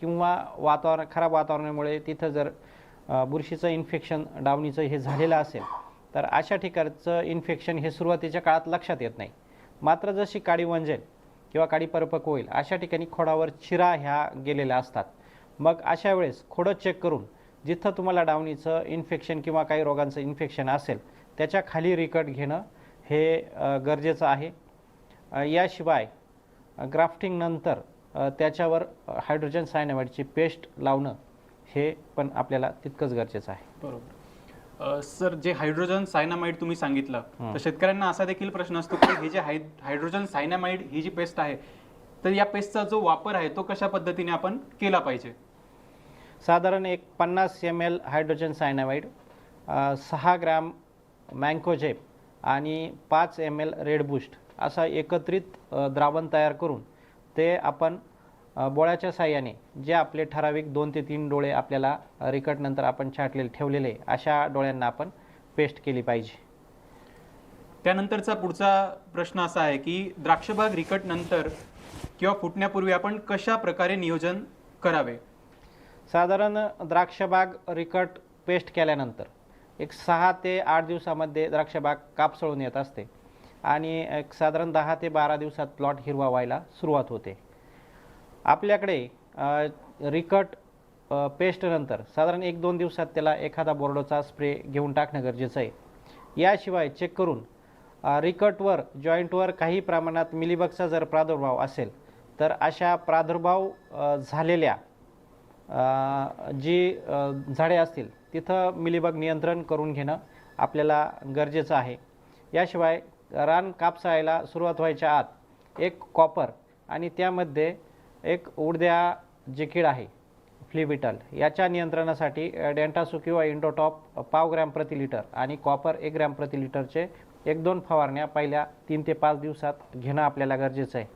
किंवा वातावरण खराब वातावरणामुळे तिथं जर बुरशीचं इन्फेक्शन डावणीचं हे झालेलं असेल तर अशा ठिकाणचं इन्फेक्शन हे सुरुवातीच्या काळात लक्षात येत नाही. मात्र जशी काडी वंजेल किंवा काडी परिपक्व होईल अशा ठिकाणी खोडावर चिरा ह्या गेलेल्या असतात. मग अशा वेळेस खोडं चेक करून जिथं तुम्हाला डावणीचं इन्फेक्शन किंवा काही रोगांचं इन्फेक्शन असेल त्याच्याखाली रिकट घेणं हे गरजेचं आहे. याशिवाय ग्राफ्टिंगनंतर त्याच्यावर हायड्रोजन सायनामाइडची पेस्ट लावणं हे पण आपल्याला तितकंच गरजेचं आहे. बरोबर. अ, सर जे हायड्रोजन सायनामाइड तुम्ही सांगितलं तर शेतकऱ्यांना असा देखील प्रश्न असतो की हे जे हाय हायड्रोजन सायनामाइड ही जी पेस्ट आहे तर या पेस्टचा जो वापर आहे तो कशा पद्धतीने आपण केला पाहिजे? साधारण एक पन्नास एम एल हायड्रोजन सायनामाइड अ, सहा ग्रॅम मँकोजेप आणि पाच एम एल रेड बूस्ट असा एकत्रित अ, द्रावण तयार करून ते आपण बोळ्याच्या साह्याने जे आपले ठराविक दोन ते तीन डोळे आपल्याला रिकटनंतर आपण छाटलेले ठेवलेले अशा डोळ्यांना आपण पेस्ट केली पाहिजे. त्यानंतरचा पुढचा प्रश्न असा आहे की द्राक्षबाग रिकट नंतर किंवा फुटण्यापूर्वी आपण कशा प्रकारे नियोजन करावे? साधारण द्राक्षबाग रिकट पेस्ट केल्यानंतर एक सहा ते आठ दिवसामध्ये द्राक्षबाग कापसळून येत असते. आणि एक साधारण दहा ते बारा दिवसात प्लॉट हिरवा व्हायला सुरुवात होते. आपल्याकडे रिकट पेस्टनंतर साधारण एक दोन दिवसात त्याला एखादा बोर्डोचा स्प्रे घेऊन टाकणं गरजेचं आहे. याशिवाय चेक करून रिकटवर जॉईंटवर काही प्रमाणात मिलीबगचा जर प्रादुर्भाव असेल तर अशा प्रादुर्भाव झालेल्या जी झाडे असतील तिथं मिलीबग नियंत्रण करून घेणं आपल्याला गरजेचं आहे. याशिवाय रान कापसायला सुरुवात व्हायच्या आत एक कॉपर आणि त्यामध्ये एक उडद्या जे कीड आहे फ्लिबिटल याच्या नियंत्रणासाठी डेंटासू किंवा इंडोटॉप पाव ग्रॅम प्रति लिटर आणि कॉपर एक ग्रॅम प्रति लिटरचे एक दोन फवारण्या पहिल्या तीन ते पाच दिवसात घेणं आपल्याला गरजेचं आहे.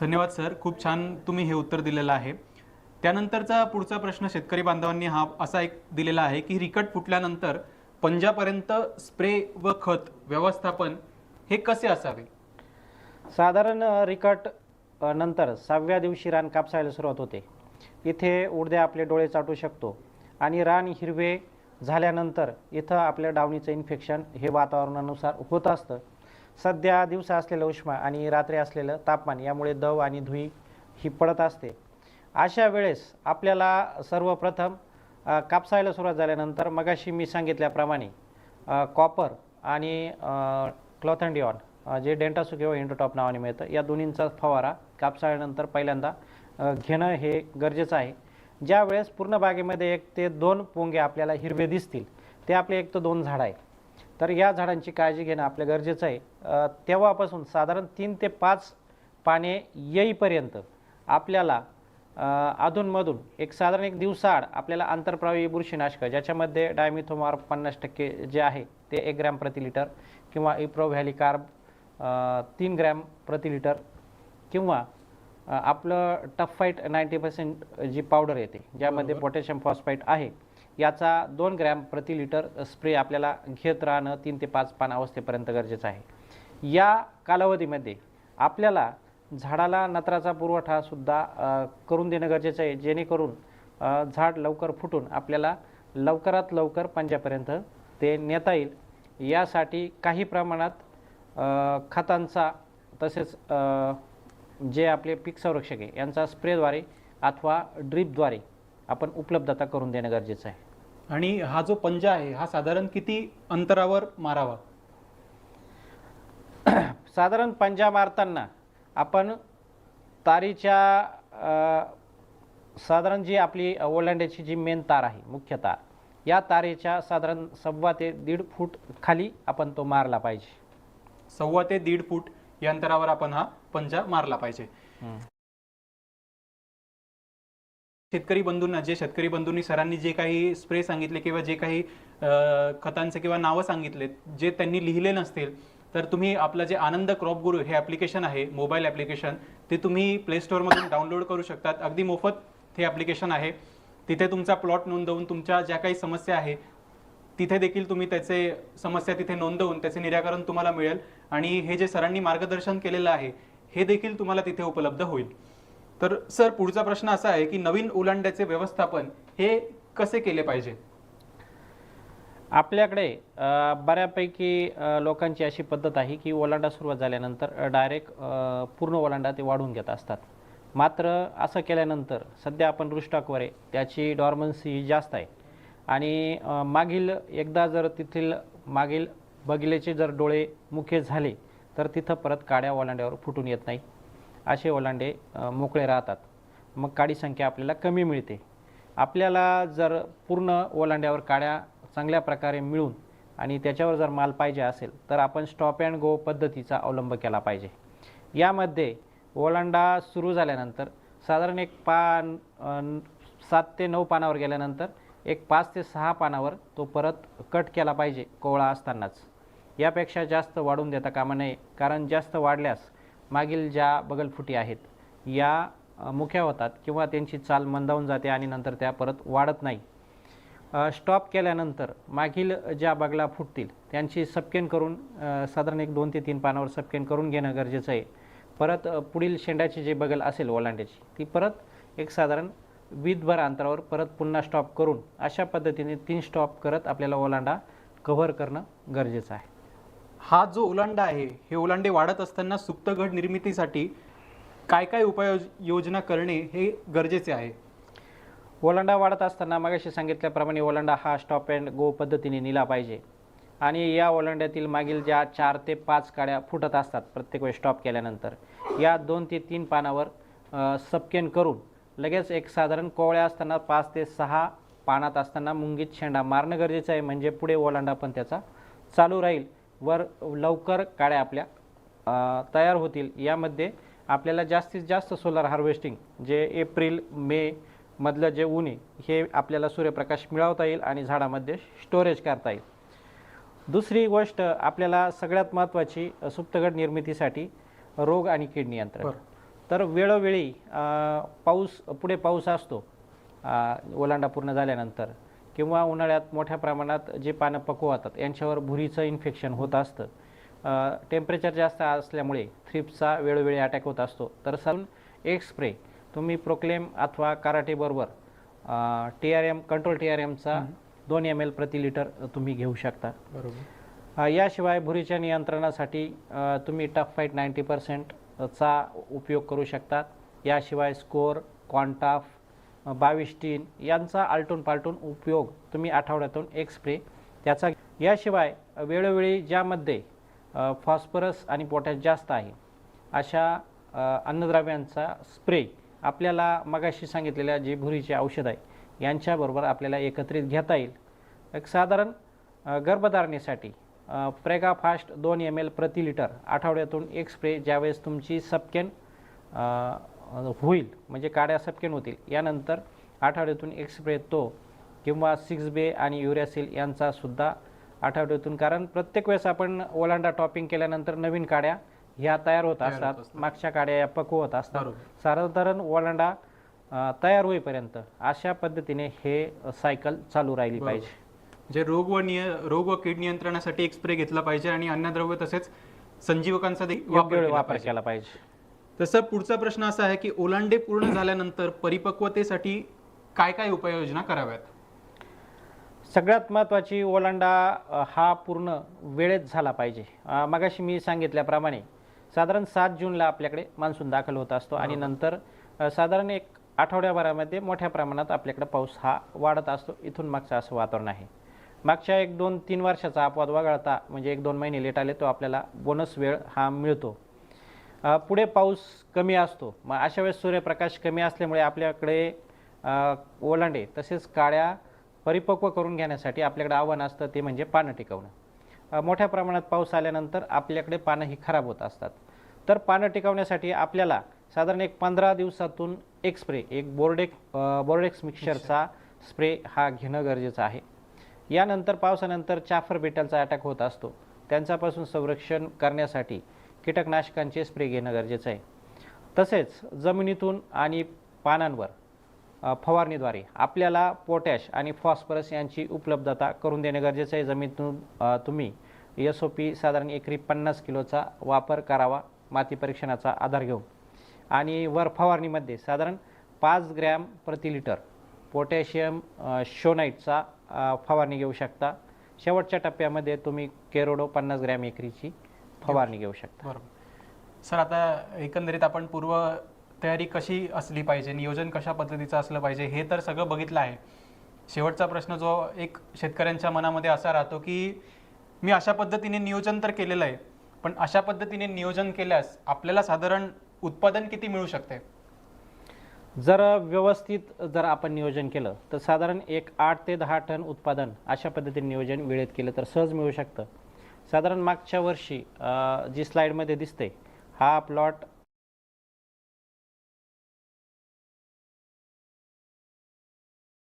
धन्यवाद सर. खूप छान तुम्ही हे उत्तर दिलेलं आहे. त्यानंतरचा पुढचा प्रश्न शेतकरी बांधवांनी हा असा एक दिलेला आहे की रिकट फुटल्यानंतर पंजापर्यंत स्प्रे व खत व्यवस्थापन हे कसे असावे? साधारण रिकट नंतर सहाव्या दिवशी रान कापसायला सुरुवात होते. इथे उडद्या आपले डोळे चाटू शकतो आणि रान हिरवे झाल्यानंतर इथं आपल्या डावणीचं इन्फेक्शन हे वातावरणानुसार होत असतं. सध्या दिवसा असलेलं उष्मा आणि रात्री असलेलं तापमान यामुळे दव आणि धुई ही पडत असते. अशा वेळेस आपल्याला सर्वप्रथम कापसायला सुरुवात झाल्यानंतर मगाशी मी सांगितल्याप्रमाणे कॉपर आणि क्लॉथंडिऑन यॉन जे डेंटासू किंवा इंडोटॉप नावाने मिळतं या दोन्हींचा फवारा कापसाळ्यानंतर पहिल्यांदा घेणं हे गरजेचं आहे. ज्या वेळेस पूर्ण बागेमध्ये एक ते दोन पोंगे आपल्याला हिरवे दिसतील ते आपले एक तर दोन झाड आहे तर या झाडांची काळजी घेणं आपलं गरजेचं आहे. तेव्हापासून साधारण तीन ते पाच पाने येईपर्यंत आपल्याला अधूनमधून एक साधारण एक दिवसाआड आपल्याला आंतरप्रवाही बुरशीनाशक ज्याच्यामध्ये डायमिथोमार पन्नास टक्के जे आहे ते एक ग्रॅम प्रति लिटर किंवा इप्रो व्हॅली कार्ब तीन ग्रॅम प्रति लिटर किंवा आपलं टफाईट नाईंटी पर्सेंट जी पावडर येते ज्यामध्ये पोटॅशियम फॉस्फाईट आहे याचा दोन ग्रॅम प्रति लिटर स्प्रे आपल्याला घेत राहणं तीन ते पाच पान अवस्थेपर्यंत गरजेचं आहे. या कालावधीमध्ये आपल्याला झाडाला नत्राचा पुरवठासुद्धा अ, करून देणं गरजेचं आहे. जेणेकरून झाड लवकर फुटून आपल्याला लवकरात लवकर पंजापर्यंत ते नेता येईल. यासाठी काही प्रमाणात खतांचा तसेच जे आपले पीक संरक्षक आहे यांचा स्प्रेद्वारे अथवा ड्रीपद्वारे आपण उपलब्धता करून देणं गरजेचं आहे. आणि हा जो पंजा आहे हा साधारण किती अंतरावर मारावा? साधारण पंजा मारताना आपण तारीच्या साधारण जी आपली ओलांड्याची जी मेन तार आहे मुख्य तार या तारेच्या साधारण सव्वा ते दीड फूट खाली आपण तो मारला पाहिजे. सव्वा ते दीड फूट या अंतरावर आपण हा पंजा मारला पाहिजे. शेतकरी बंधूंना जे शेतकरी बंधूंनी सरांनी जे काही स्प्रे सांगितले किंवा जे काही खतांचे किंवा नावं सांगितलेत जे त्यांनी लिहिले नसतील तर तुम्ही आपलं जे आनंद क्रॉप गुरु हे ॲप्लिकेशन आहे मोबाईल ॲप्लिकेशन ते तुम्ही प्ले स्टोअरमधून डाउनलोड करू शकतात. अगदी मोफत हे ॲप्लिकेशन आहे. तिथे तुमचा प्लॉट नोंदवून तुमच्या ज्या काही समस्या आहे तिथे देखील तुम्ही त्याचे समस्या तिथे नोंदवून त्याचे निराकरण तुम्हाला मिळेल. आणि हे जे सरांनी मार्गदर्शन केलेलं आहे हे देखील तुम्हाला तिथे उपलब्ध होईल. तर सर पुढचा प्रश्न असा आहे की नवीन ओलांड्याचे व्यवस्थापन हे कसे केले पाहिजे? आपल्याकडे बऱ्यापैकी लोकांची अशी पद्धत आहे की ओलांडा सुरुवात झाल्यानंतर डायरेक्ट पूर्ण ओलांडा ते वाढवून घेत असतात. मात्र असं केल्यानंतर सध्या आपण रुस्टॉकवर आहे त्याची डॉर्मन्सी ही जास्त आहे. आणि मागील एकदा जर तेथील मागील बगिलेचे जर डोळे मुखे झाले तर तिथं परत काड्या ओलांड्यावर फुटून येत नाही. असे ओलांडे मोकळे राहतात. मग काडी संख्या आपल्याला कमी मिळते. आपल्याला जर पूर्ण ओलांड्यावर काड्या चांगल्या प्रकारे मिळून आणि त्याच्यावर जर माल पाहिजे असेल तर आपण स्टॉप अँड गो पद्धतीचा अवलंब केला पाहिजे. यामध्ये ओलांडा सुरू झाल्यानंतर साधारण एक पान सात ते नऊ पानावर गेल्यानंतर एक पाच ते सहा पानावर तो परत कट केला पाहिजे कोवळा असतानाच. यापेक्षा जास्त वाढून देता कामा नये कारण जास्त वाढल्यास मागील ज्या बगलफुटी आहेत या मुख्या होतात किंवा त्यांची चाल मंदावून जाते आणि नंतर त्या परत वाढत नाही. स्टॉप केल्यानंतर मागील ज्या बगला फुटतील त्यांची सपकेन करून साधारण एक दोन ते तीन पानावर सपकेन करून घेणं गरजेचं आहे. परत पुढील शेंड्याची जे बगल असेल ओलांड्याची ती परत एक साधारण वीजभर अंतरावर परत पुन्हा स्टॉप करून अशा पद्धतीने तीन स्टॉप करत आपल्याला ओलांडा कव्हर करणं गरजेचं आहे. हा जो ओलांडा आहे हे ओलांडे वाढत असताना सुप्तगड निर्मितीसाठी काय काय उपाययोजना करणे हे गरजेचे आहे? ओलांडा वाढत असताना मगाशी सांगितल्याप्रमाणे ओलांडा हा स्टॉप अँड गो पद्धतीने नेला पाहिजे. आणि या ओलांड्यातील मागील ज्या चार ते पाच काड्या फुटत असतात प्रत्येक वेळेस स्टॉप केल्यानंतर या दोन ते तीन पानावर सबकेन सपकेन करून लगेच एक साधारण कोवळ्या असताना पाच ते सहा पानात असताना मुंगीत शेंडा मारणं गरजेचं आहे. म्हणजे पुढे ओलांडा पण त्याचा चालू राहील. वर लवकर काड्या आपल्या तयार होतील. यामध्ये आपल्याला जास्तीत जास्त सोलर हार्वेस्टिंग जे एप्रिल मे मधलं जे ऊन आहे हे आपल्याला सूर्यप्रकाश मिळवता येईल आणि झाडामध्ये स्टोरेज करता येईल. दुसरी गोष्ट आपल्याला सगळ्यात महत्त्वाची सुप्तगड निर्मितीसाठी रोग आणि कीड नियंत्रण. तर वेळोवेळी पाऊस पुढे पाऊस असतो ओलांडा पूर्ण झाल्यानंतर किंवा उन्हाळ्यात मोठ्या प्रमाणात जे पानं पकवतात यांच्यावर भुरीचं इन्फेक्शन होत असतं. टेम्परेचर जास्त असल्यामुळे थ्रिप्सचा वेळोवेळी अटॅक होत असतो. तर सरून एक स्प्रे तुम्ही प्रोक्लेम अथवा कराटेबरोबर T R M control T R एमचा दोन एम एल प्रति लिटर तुम्ही घेऊ शकता. बरोबर. याशिवाय भुरीच्या नियंत्रणासाठी तुम्ही टफ फाईट नाईंटी पर्सेंटचा उपयोग करू शकतात याशिवाय स्कोर क्वांटाफ बावीस टीन यांचा आलटून पालटून उपयोग तुम्ही आठवड्यातून एक स्प्रे त्याचा याशिवाय वेळोवेळी ज्यामध्ये फॉस्फरस आणि पोटॅश जास्त आहे अशा अन्नद्रव्यांचा स्प्रे आपल्याला मगाशी सांगितलेल्या जे भुरीचे औषध आहे यांच्याबरोबर आपल्याला एकत्रित घेता येईल. एक साधारण गर्भधारणेसाठी प्रेगा फास्ट दोन एम एल प्रति लिटर आठवड्यातून एक स्प्रे ज्यावेळेस तुमची सपकेन होईल म्हणजे काड्या सपकेन होतील. यानंतर आठवड्यातून एक स्प्रे तो किंवा सिक्स बे आणि युरियासिल यांचासुद्धा आठवड्यातून. कारण प्रत्येक वेळेस आपण ओलांडा टॉपिंग केल्यानंतर नवीन काड्या ह्या तयार होत होत असतात असतात. मागच्या काड्या या पकवत असतात बरोबर. साधारण ओलांडा तयार होईपर्यंत अशा पद्धतीने हे सायकल चालू राहिली. पाहिजे जे रोग व निय रोग व कीड नियंत्रणासाठी एक स्प्रे घेतला पाहिजे आणि अन्नद्रव्य तसेच संजीवकांचा वापर वापर पाहिजे. केला पाहिजे तसं पुढचा प्रश्न असा आहे की ओलांडे पूर्ण झाल्यानंतर परिपक्वतेसाठी काय काय उपाययोजना कराव्यात सगळ्यात महत्त्वाची ओलांडा हा पूर्ण वेळेत झाला पाहिजे मगाशी मी सांगितल्याप्रमाणे साधारण सात जूनला आपल्याकडे मान्सून दाखल होत असतो आणि नंतर साधारण एक आठवड्याभरामध्ये मोठ्या प्रमाणात आपल्याकडे पाऊस हा वाढत असतो. इथून मागचं असं वातावरण आहे. मागच्या एक दोन तीन वर्षाचा अपवाद वगळता म्हणजे एक दोन महिने लेट आले तो आपल्याला बोनस वेळ हा मिळतो. पुढे पाऊस कमी असतो. मग अशा वेळेस सूर्यप्रकाश कमी असल्यामुळे आपल्याकडे ओलांडे तसेच काळ्या परिपक्व करून घेण्यासाठी आपल्याकडे आव्हान असतं ते म्हणजे पानं टिकवणं. मोठ्या प्रमाणात पाऊस आल्यानंतर आपल्याकडे पानं ही खराब होत असतात. तर पानं टिकवण्यासाठी आपल्याला साधारण एक पंधरा दिवसातून एक स्प्रे एक बोर्डेक बोर्डेक्स मिक्सरचा स्प्रे हा घेणं गरजेचं आहे. यानंतर पावसानंतर चाफर बेटलचा अटॅक होत असतो. त्यांच्यापासून संरक्षण करण्यासाठी कीटकनाशकांचे स्प्रे घेणं गरजेचं आहे. तसेच जमिनीतून आणि पानांवर फवारणीद्वारे आपल्याला पोटॅश आणि फॉस्फरस यांची उपलब्धता करून देणे गरजेचं आहे. जमिनीतून तुम्ही एस ओ पी साधारण एकरी पन्नास किलोचा वापर करावा माती परीक्षणाचा आधार घेऊन. आणि वर फवारणीमध्ये साधारण पाच ग्रॅम प्रति लिटर पोटॅशियम शोनाईटचा फवारणी घेऊ शकता. शेवटच्या टप्प्यामध्ये तुम्ही केरोडो पन्नास ग्रॅम एकरीची फवारणी घेऊ शकता. बरोबर. सर आता एकंदरीत आपण पूर्व तयारी कशी असली पाहिजे नियोजन कशा पद्धतीचं असलं पाहिजे हे तर सगळं बघितलं आहे. शेवटचा प्रश्न जो एक शेतकऱ्यांच्या मनामध्ये असा राहतो की मी अशा पद्धतीने नियोजन तर केलेलं आहे पण अशा पद्धतीने नियोजन केल्यास आपल्याला साधारण उत्पादन किती मिळू शकते? जर व्यवस्थित जर आपण नियोजन केलं तर साधारण एक आठ ते दहा टन उत्पादन अशा पद्धतीने नियोजन वेळेत केलं तर सहज मिळू शकतं. साधारण मागच्या वर्षी जी स्लाईडमध्ये दिसते हा प्लॉट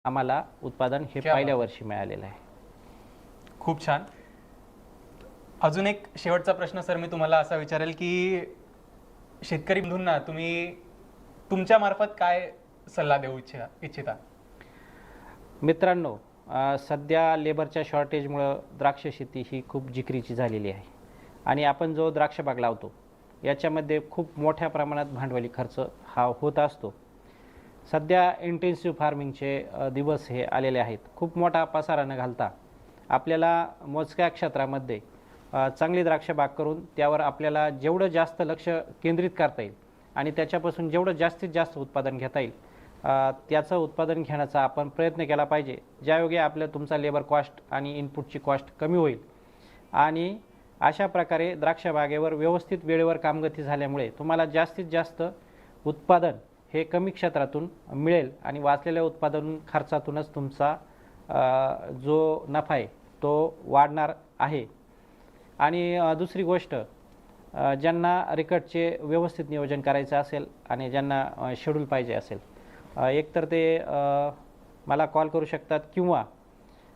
आम्हाला उत्पादन हे क्या पहिल्या. वर्षी मिळालेलं आहे. खूप छान. अजून एक शेवटचा प्रश्न सर मी तुम्हाला असा विचारेल की शेतकरी बंधूंना तुम्ही तुमच्या मार्फत काय सल्ला देऊ इच्छिता इच्छिता? मित्रांनो सध्या लेबरच्या शॉर्टेजमुळं द्राक्ष शेती ही खूप जिकरीची झालेली आहे. आणि आपण जो द्राक्ष बाग लावतो याच्यामध्ये खूप मोठ्या प्रमाणात भांडवली खर्च हा होत असतो. सध्या इंटेन्सिव्ह फार्मिंगचे दिवस हे आलेले आहेत. खूप मोठा पसारा न घालता. आपल्याला मोजक्या क्षेत्रामध्ये चांगली द्राक्ष बाग करून त्यावर आपल्याला जेवढं जास्त लक्ष केंद्रित करता येईल आणि त्याच्यापासून जेवढं जास्तीत जास्त उत्पादन घेता येईल त्याचं उत्पादन घेण्याचा आपण प्रयत्न केला पाहिजे. ज्यायोगे आपलं तुमचा लेबर कॉस्ट आणि इनपुटची कॉस्ट कमी होईल. आणि अशा प्रकारे द्राक्षबागेवर व्यवस्थित वेळेवर कामगती झाल्यामुळे तुम्हाला जास्तीत जास्त उत्पादन हे कमी क्षेत्रातून मिळेल आणि वाचलेल्या उत्पादन खर्चातूनच तुमचा जो नफा आहे तो वाढणार आहे आणि दुसरी गोष्ट ज्यांना रिकटचे व्यवस्थित नियोजन करायचं असेल आणि ज्यांना शेड्यूल पाहिजे असेल एकतर ते मला कॉल करू शकतात किंवा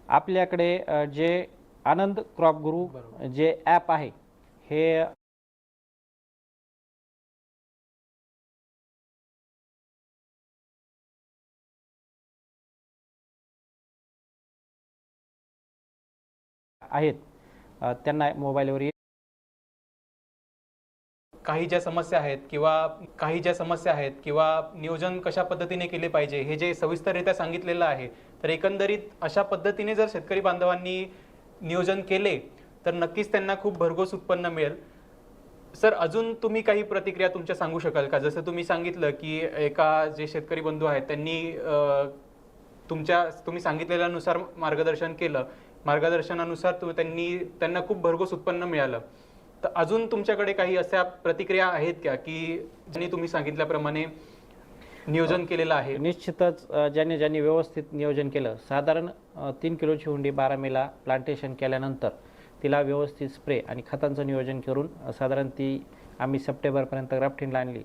आपल्याकडे जे आनंद क्रॉप गुरु. जे ॲप आहे हे आहेत. त्यांना मोबाईलवर काही ज्या समस्या आहेत किंवा काही ज्या समस्या आहेत किंवा नियोजन कशा पद्धतीने केले पाहिजे हे जे सविस्तररित्या सांगितलेलं आहे तर एकंदरीत अशा पद्धतीने जर शेतकरी बांधवांनी नियोजन केले तर नक्कीच त्यांना खूप भरघोस उत्पन्न मिळेल. सर अजून तुम्ही काही प्रतिक्रिया तुमच्या सांगू शकाल का? जसं तुम्ही सांगितलं की एका जे शेतकरी बंधू आहेत त्यांनी तुमच्या तुम्ही सांगितलेल्यानुसार मार्गदर्शन केलं. मार्गदर्शनानुसार तुम्ही त्यांनी त्यांना खूप भरघोस उत्पन्न मिळालं. तर अजून तुमच्याकडे काही अशा प्रतिक्रिया आहेत का? की ज्यांनी तुम्ही सांगितल्याप्रमाणे नियोजन केलेलं आहे? निश्चितच ज्यांनी ज्यांनी व्यवस्थित नियोजन केलं. साधारण तीन किलोची हुंडी बारा मेला प्लांटेशन केल्यानंतर तिला व्यवस्थित स्प्रे आणि खतांचं नियोजन करून साधारण ती आम्ही सप्टेंबरपर्यंत ग्राफ्टिंगला आणली.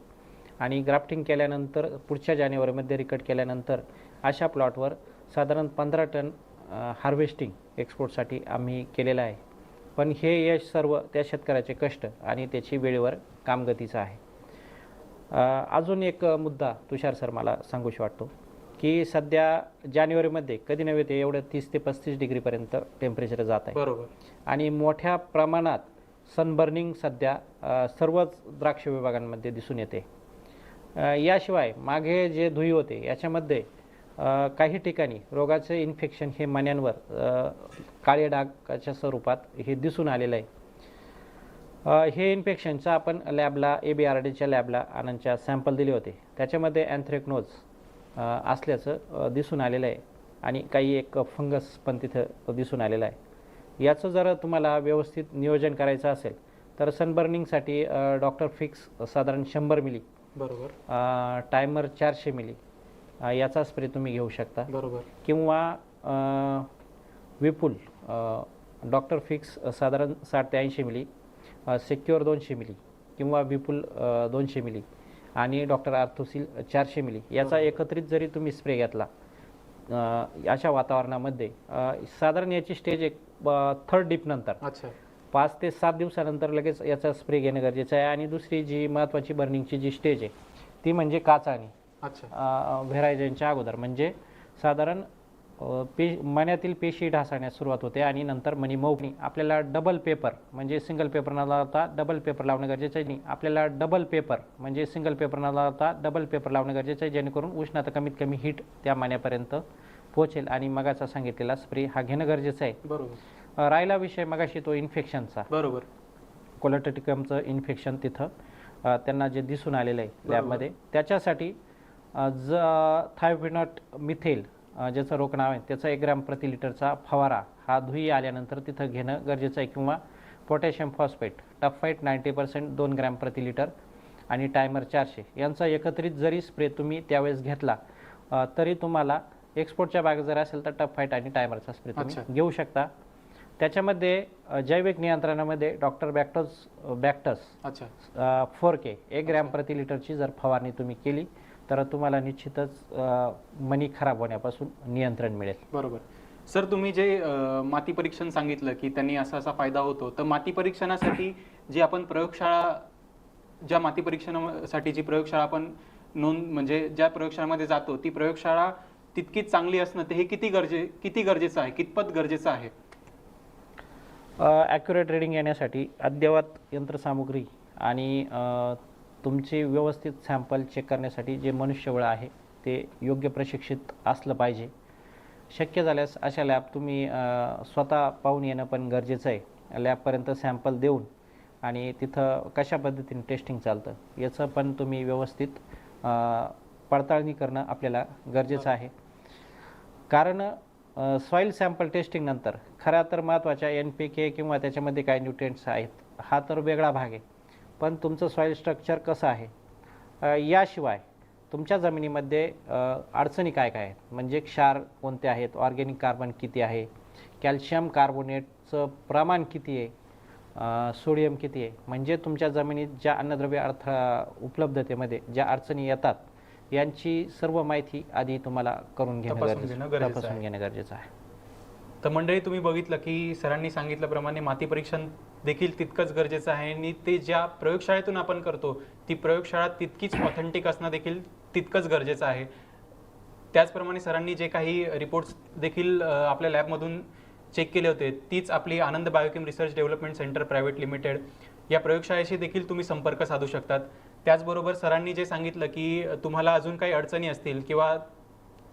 आणि ग्राफ्टिंग केल्यानंतर पुढच्या जानेवारीमध्ये रिकट केल्यानंतर अशा प्लॉटवर साधारण पंधरा टन हार्वेस्टिंग एक्सपोर्टसाठी आम्ही केलेलं आहे. पण हे यश सर्व त्या शेतकऱ्याचे कष्ट आणि त्याची वेळेवर कामगतीचं आहे. अजून एक मुद्दा तुषार सर मला सांगूशी वाटतो की सध्या जानेवारीमध्ये कधी नव्हे ते एवढं तीस ते पस्तीस डिग्रीपर्यंत टेम्परेचर जात आहे. बरोबर. आणि मोठ्या प्रमाणात सनबर्निंग सध्या सर्वच द्राक्ष विभागांमध्ये दिसून येते. याशिवाय मागे जे धुई होते याच्यामध्ये काही ठिकाणी रोगाचे इन्फेक्शन हे मण्यांवर काळे डागाच्या स्वरूपात हे दिसून आलेलं आहे. हे इन्फेक्शनचं आपण लॅबला ए बी आर डीच्या लॅबला आनंदच्या सॅम्पल दिले होते. त्याच्यामध्ये अँथ्रेक्नोज असल्याचं दिसून आलेलं आहे. आणि काही एक फंगस पण तिथं दिसून आलेलं आहे. याचं जर तुम्हाला व्यवस्थित नियोजन करायचं असेल तर सनबर्निंगसाठी डॉक्टर फिक्स साधारण शंभर मिली बरोबर. टायमर चारशे मिली याचा स्प्रे तुम्ही घेऊ शकता. बरोबर. किंवा विपुल डॉक्टर फिक्स साधारण साठ ते ऐंशी मिली सेक्युअर दोनशे मिली किंवा विपुल दोनशे मिली आणि डॉक्टर आर्थोसिल चारशे मिली याचा एकत्रित जरी तुम्ही स्प्रे घेतला अशा वातावरणामध्ये साधारण याची स्टेज एक थर्ड डिप नंतर. अच्छा. पाच ते सात दिवसानंतर लगेच याचा स्प्रे घेणं गरजेचं आहे आणि दुसरी जी महत्त्वाची बर्निंगची जी स्टेज आहे ती म्हणजे काचाणी व्हेरायजनच्या अगोदर. म्हणजे साधारण पे मण्यातील पेशी ढासळण्यास सुरुवात होते आणि नंतर मनी मऊ आपल्याला डबल पेपर म्हणजे सिंगल पेपर न लावता डबल पेपर लावणं गरजेचं आहे नाही? आपल्याला डबल पेपर म्हणजे सिंगल पेपर न लावता डबल पेपर लावणं गरजेचं आहे जेणेकरून उष्णता कमीत कमी हीट त्या मण्यापर्यंत पोहोचेल. आणि मगाचा सांगितलेला स्प्रे हा घेणं गरजेचं आहे. बरोबर. राहिला विषय मगाशी तो इन्फेक्शनचा बरोबर. कोलेटेटिकमचं इन्फेक्शन तिथं त्यांना जे दिसून आलेलं आहे. लॅबमध्ये त्याच्यासाठी ज थायफिनट मिथेल ज्याचं रोग नाव आहे त्याचा एक ग्रॅम प्रति लिटरचा फवारा हा धुई आल्यानंतर तिथं घेणं गरजेचं आहे किंवा पोटॅशियम फॉस्फेट टफाईट नाईंटी पर्सेंट दोन ग्रॅम प्रति लिटर आणि टायमर चारशे. यांचा एकत्रित जरी स्प्रे तुम्ही त्यावेळेस घेतला तरी तुम्हाला एक्सपोर्टच्या बाग जर असेल तर टफाईट आणि टायमरचा स्प्रे. तुम्ही घेऊ शकता. त्याच्यामध्ये जैविक नियंत्रणामध्ये डॉक्टर बॅक्टस बॅक्टस फोर के एक ग्रॅम प्रति लिटरची जर फवारणी तुम्ही केली तर तुम्हाला निश्चितच मनी खराब होण्यापासून नियंत्रण मिळेल. बरोबर. सर तुम्ही जे माती परीक्षण सांगितलं की त्यांनी असा असा फायदा होतो तर माती परीक्षणासाठी जी आपण प्रयोगशाळा ज्या माती परीक्षणासाठी जी प्रयोगशाळा आपण नोंद म्हणजे ज्या प्रयोगशाळामध्ये जातो ती प्रयोगशाळा तितकीच चांगली असणं ते हे किती गरजे किती गरजेचं आहे कितपत गरजेचं आहे? ॲक्युरेट रिडिंग येण्यासाठी अद्ययावत यंत्रसामुग्री आणि तुमचे व्यवस्थित सॅम्पल चेक करण्यासाठी जे मनुष्यबळ आहे ते योग्य प्रशिक्षित असलं पाहिजे. शक्य झाल्यास अशा लॅब तुम्ही स्वतः पाहून येणं पण गरजेचं आहे. लॅबपर्यंत सॅम्पल देऊन आणि तिथं कशा पद्धतीने टेस्टिंग चालतं याचं पण तुम्ही व्यवस्थित पडताळणी करणं आपल्याला गरजेचं आहे. कारण सॉईल सॅम्पल टेस्टिंगनंतर खरा तर महत्त्वाच्या एन पी के किंवा त्याच्यामध्ये काय न्यूट्रिएंट्स आहेत हा तर वेगळा भाग आहे. पण तुमचं सॉईल स्ट्रक्चर कसं आहे? याशिवाय तुमच्या जमिनीमध्ये अडचणी काय काय आहेत? म्हणजे क्षार कोणते आहेत? ऑर्गॅनिक कार्बन किती आहे? कॅल्शियम कार्बोनेटचं प्रमाण किती आहे? सोडियम किती आहे? म्हणजे तुमच्या जमिनीत ज्या अन्नद्रव्य अडथळा उपलब्धतेमध्ये ज्या अडचणी येतात यांची सर्व माहिती आधी तुम्हाला करून घेणं तपासून गरजेचं. घेणं गरजेचं आहे. तर मंडळी तुम्ही बघितलं की सरांनी सांगितल्याप्रमाणे माती परीक्षण देखील तितकंच गरजेचं आहे आणि ते ज्या प्रयोगशाळेतून आपण करतो ती प्रयोगशाळा तितकीच ऑथेंटिक असणं देखील तितकंच गरजेचं आहे. त्याचप्रमाणे सरांनी जे काही रिपोर्ट्स देखील आपल्या लॅबमधून चेक केले होते तीच आपली Anand biochem research development centre private limited या प्रयोगशाळेशी देखील तुम्ही संपर्क साधू शकतात. त्याचबरोबर सरांनी जे सांगितलं की तुम्हाला अजून काही अडचणी असतील किंवा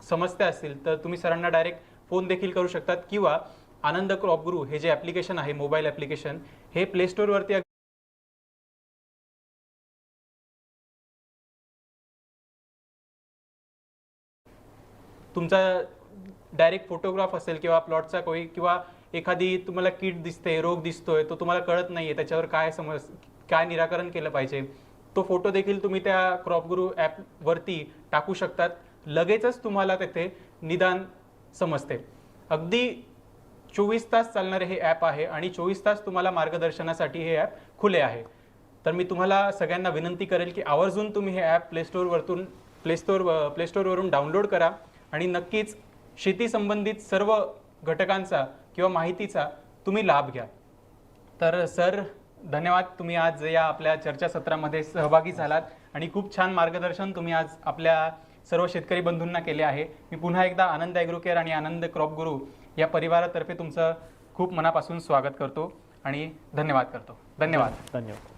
समस्या असतील तर तुम्ही सरांना डायरेक्ट फोन देखील करू शकतात किंवा आनंद क्रॉप गुरु हे जे ॲप्लिकेशन आहे मोबाईल ॲप्लिकेशन हे प्ले स्टोअरवरती तुमचा डायरेक्ट फोटोग्राफ असेल किंवा प्लॉटचा कोई किंवा एखादी तुम्हाला किट दिसते रोग दिसतोय तो तुम्हाला कळत नाही आहे त्याच्यावर काय समज काय निराकरण केलं पाहिजे तो फोटो देखील तुम्ही त्या क्रॉपगुरू ॲपवरती टाकू शकतात. लगेचच तुम्हाला तेथे निदान समजते. अगदी चोवीस तास चालणारे हे ॲप आहे आणि चोवीस तास तुम्हाला मार्गदर्शनासाठी हे ॲप खुले आहे. तर मी तुम्हाला सगळ्यांना विनंती करेल की आवर्जून तुम्ही हे ॲप प्लेस्टोरवरतून प्ले डाउनलोड करा आणि नक्कीच शेती संबंधित सर्व घटकांचा किंवा माहितीचा तुम्ही लाभ घ्या. तर सर धन्यवाद. तुम्ही आज या आपल्या चर्चासत्रामध्ये सहभागी झालात आणि खूप छान मार्गदर्शन तुम्ही आज आपल्या सर्व शेतकरी बंधूंना केले आहे. मी पुन्हा एकदा आनंद ॲग्रोकेअर आणि आनंद क्रॉप गुरु या परिवारातर्फे तुमचं खूप मनापासून स्वागत करतो आणि धन्यवाद करतो. धन्यवाद. धन्यवाद.